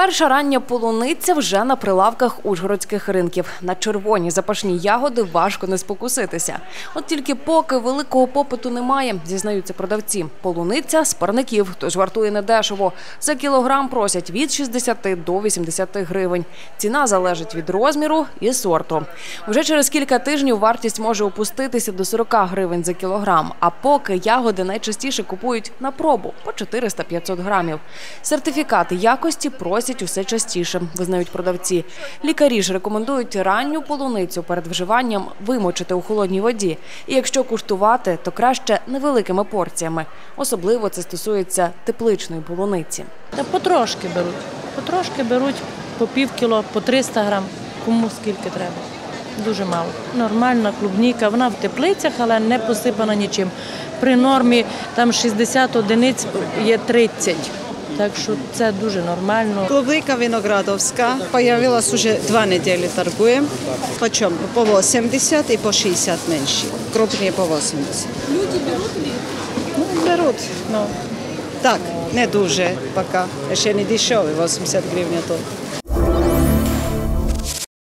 Перша рання полуниця вже на прилавках ужгородських ринків. На червоні запашні ягоди важко не спокуситися. От тільки поки великого попиту немає, зізнаються продавці. Полуниця з парників, тож вартує недешево. За кілограм просять від 60 до 80 гривень. Ціна залежить від розміру і сорту. Вже через кілька тижнів вартість може опуститися до 40 гривень за кілограм. А поки ягоди найчастіше купують на пробу по 400-500 грамів. Сертифікати якості просять усе частіше, визнають продавці. Лікарі ж рекомендують ранню полуницю перед вживанням вимочити у холодній воді. І якщо куштувати, то краще невеликими порціями. Особливо це стосується тепличної полуниці. Та потрошки беруть. Потрошки беруть по пів кіло, по 300 грам, кому скільки треба. Дуже мало. Нормальна клубніка, вона в теплицях, але не посипана нічим. При нормі там 60 одиниць є 30. Так що це дуже нормально. Клубника виноградовська появилась уже два неділі торгуємо. По чому? По 80 і по 60 менші. Крупні по 80. Люди беруть? Ну, беруть. Ну, так, не дуже поки. Ще не дешевий, 80 гривень то.